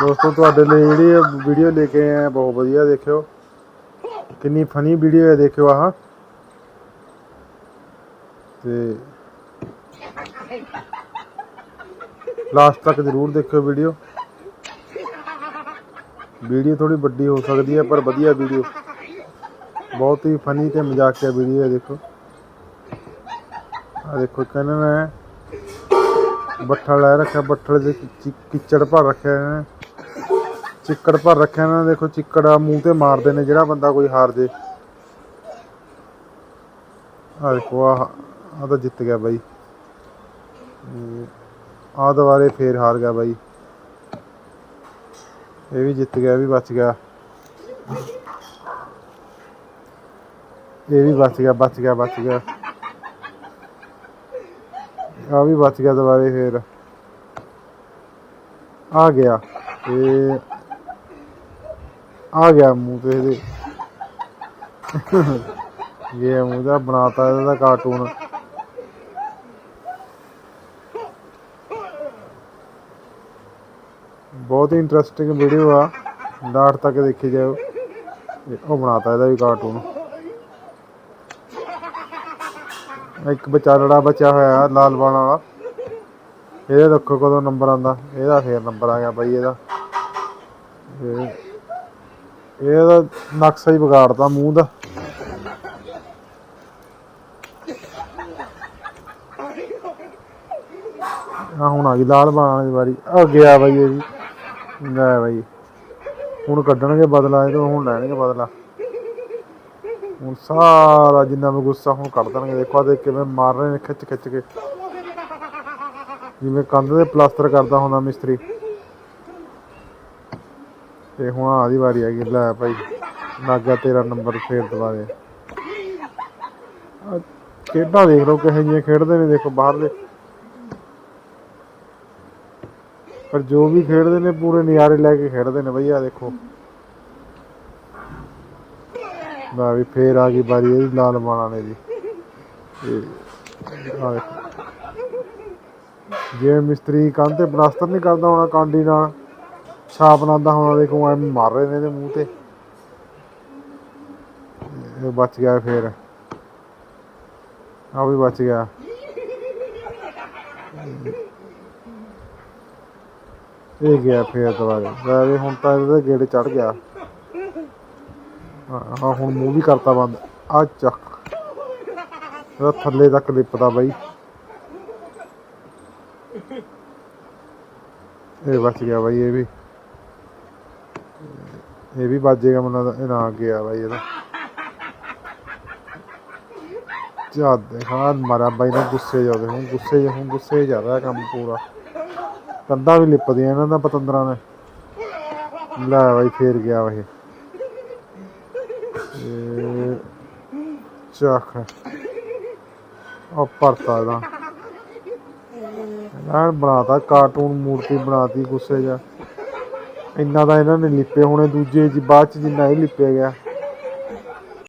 ਦੋਸਤੋ, ਤੁਹਾਡੇ ਲਈ ਜਿਹੜੀ ਵੀਡੀਓ ਲੈ ਕੇ ਆਏ ਆ, ਬਹੁਤ ਵਧੀਆ ਦੇਖਿਓ। ਕਿੰਨੀ ਫਨੀ ਵੀਡੀਓ ਹੈ ਦੇਖਿਓ ਆਹ। ਤੇ ਲਾਸਟ ਤੱਕ ਜ਼ਰੂਰ ਦੇਖਿਓ ਵੀਡੀਓ ਵੀਡੀਓ ਥੋੜੀ ਵੱਡੀ ਹੋ ਸਕਦੀ ਹੈ ਪਰ ਵਧੀਆ ਵੀਡੀਓ ਬਹੁਤ ਹੀ ਫਨੀ ਤੇ ਮਜ਼ਾਕੀਆ ਵੀਡੀਓ ਹੈ ਦੇਖੋ। ਆ ਦੇਖੋ ਕਹਿੰਦੇ ਮੈਂ ਬੱਠਲ ਲੈ ਰੱਖਿਆ, ਬੱਠਲ ਦੇ ਕਿੱਚੜ ਭਰ ਰੱਖਿਆ ਇਹਨਾਂ ਨੇ। ਚਿੱਕੜ ਭਰ ਰੱਖਿਆ ਇਹਨਾਂ ਨੇ, ਦੇਖੋ ਚਿੱਕੜ ਆ, ਮੂੰਹ ਤੇ ਮਾਰਦੇ ਨੇ, ਜਿਹੜਾ ਬੰਦਾ ਕੋਈ ਹਾਰ ਜੇ। ਆ ਦੇਖੋ ਆ ਆ ਤਾਂ ਜਿੱਤ ਗਿਆ ਬਾਈ। ਆ ਦੁਬਾਰੇ ਫੇਰ ਹਾਰ ਗਿਆ ਬਾਈ। ਇਹ ਵੀ ਜਿੱਤ ਗਿਆ, ਇਹ ਵੀ ਬਚ ਗਿਆ। ਇਹ ਵੀ ਬਚ ਗਿਆ ਬਚ ਗਿਆ ਬਚ ਗਿਆ। ਆ ਵੀ ਬਚ ਗਿਆ ਦੁਬਾਰੇ ਫੇਰ। ਆ ਗਿਆ ਤੇ ਆ ਗਿਆ ਮੂੰਹ ਤੇ ਇਹਦੇ। ਇਹ ਮੂੰਹ ਦਾ ਬਣਾਤਾ ਇਹਦਾ ਕਾਰਟੂਨ ਬਹੁਤ ਹੀ ਇੰਟਰਸਟਿੰਗ ਵੀਡੀਓ ਆ। ਲਾਸਟ ਤੱਕ ਦੇਖੀ ਜਾਓ। ਉਹ ਬਣਾਤਾ ਇਹਦਾ ਵੀ ਕਾਰਟੂਨ ਇੱਕ ਵਿਚਾਰੜਾ ਬਚਿਆ ਹੋਇਆ ਲਾਲ ਬਾਣ ਵਾਲਾ। ਇਹਦੇ ਦੇਖੋ ਕਦੋਂ ਨੰਬਰ ਆਂਦਾ ਇਹਦਾ ਫੇਰ ਨੰਬਰ ਆ ਗਿਆ ਬਾਈ ਇਹਦਾ। ਇਹ, ਇਹਦਾ ਨਕਸ਼ਾ ਹੀ ਵਿਗਾੜਦਾ ਮੂੰਹ ਦਾ। ਆ ਹੁਣ ਆ ਗਈ ਲਾਲ ਬਾਣ ਦੀ ਵਾਰੀ। ਆ ਗਿਆ ਬਾਈ ਇਹ ਜੀ ਲੈ ਬਾਈ। ਹੁਣ ਕੱਢਣਗੇ ਬਦਲਾ, ਇਹ ਤੋਂ ਹੁਣ ਲੈਣਗੇ ਬਦਲਾ। ਹੁਣ ਸਾਰਾ ਜਿੰਨਾ ਵੀ ਗੁੱਸਾ ਹੁਣ ਕੱਢ ਦੇਣਗੇ। ਦੇਖੋ ਆ ਦੇਖ ਕਿਵੇਂ ਮਾਰ ਰਹੇ ਨੇ ਖਿੱਚ ਖਿੱਚ ਕੇ। ਜਿਵੇਂ ਕੰਧ ਦੇ ਪਲਾਸਟਰ ਕਰਦਾ ਹੁੰਦਾ ਮਿਸਤਰੀ। ਤੇ ਹੁਣ ਆਦੀ ਵਾਰੀ ਆ ਗਈ, ਲੈ ਭਾਈ, ਨਾਗਾ ਤੇਰਾ ਨੰਬਰ ਫੇਰ ਦਵਾਰੇ ਆਹ ਖੇਡਾਂ ਦੇਖ ਲਓ ਕਿਹੋ ਜਿਹੀਆਂ ਖੇਡਦੇ ਨੇ, ਦੇਖੋ ਬਾਹਰਲੇ। ਪਰ ਜੋ ਵੀ ਖੇਡਦੇ ਨੇ, ਪੂਰੇ ਨਜ਼ਾਰੇ ਲੈ ਕੇ ਖੇਡਦੇ ਨੇ ਬਈ ਆ ਦੇਖੋ। ਨਾ ਵੀ ਫੇਰ ਆ ਗਈ ਬਾਰੀ ਇਹਦੀ ਲਾਲ ਮਾਣਾ ਨੇ ਜੀ। ਜੇ ਮਿਸਤਰੀ ਕੰਧ ਤੇ ਪਲਾਸਟਰ ਨਹੀਂ ਕਰਦਾ ਹੋਣਾ ਕਾਂਡੀ ਨਾਲ, ਛਾਪ ਲਾਉਂਦਾ ਹੋਣਾ ਦੇਖੋ ਐ ਮਾਰ ਰਹੇ ਨੇ ਇਹਦੇ ਮੂੰਹ ਤੇ। ਇਹ ਬਚ ਗਿਆ ਫੇਰ। ਆ ਵੀ ਬਚ ਗਿਆ। ਇਹ ਗਿਆ ਫੇਰ ਦੁਬਾਰਾ। ਵੈਸੇ ਹੁਣ ਤਾਂ ਇਹਦੇ ਗੇੜੇ ਚੜ ਗਿਆ। ਹਾਂ ਹੁਣ ਮੂੰਹ ਵੀ ਕਰਤਾ ਬੰਦ। ਆ ਚੱਕ। ਇਹਦਾ ਥੱਲੇ ਤੱਕ ਲਿਪਦਾ ਬਾਈ। ਇਹ ਬਚ ਗਿਆ ਬਾਈ, ਇਹ ਵੀ। ਇਹ ਵੀ ਬਚ ਜਾਏਗਾ ਇਹ ਨਾ ਗਿਆ ਬਾਈ ਇਹਦਾ। ਜਾ ਦੇਖਾ ਮਾਰਾ ਬਾਈ ਨਾ ਗੁੱਸੇ ਜਾਦੇ ਹੁਣ, ਗੁੱਸੇ ਹੁਣ ਗੁੱਸੇ ਜਾ ਰਿਹਾ ਕੰਮ ਪੂਰਾ। ਕੰਧਾਂ ਵੀ ਲਿਪਦੀਆਂ ਇਹਨਾਂ ਦਾ ਪਤੰਦਰਾਂ ਨੇ। ਲੈ ਬਾਈ, ਫੇਰ ਗਿਆ ਵਾ ਚੱਕ ਉਹ ਭਰਤਾ ਇਹਦਾ ਇਹਨਾਂ ਬਣਾਤਾ ਕਾਰਟੂਨ ਮੂਰਤੀ ਬਣਾਤੀ, ਗੁੱਸੇ ਜਾ ਇੰਨਾ ਦਾ ਇਹਨਾਂ ਨੇ ਲਿਪੇ ਹੋਣੇ ਦੂਜੇ, ਜੀ ਬਾਅਦ ਚ ਜਿੰਨਾ ਇਹ ਲਿਪਿਆ ਗਿਆ।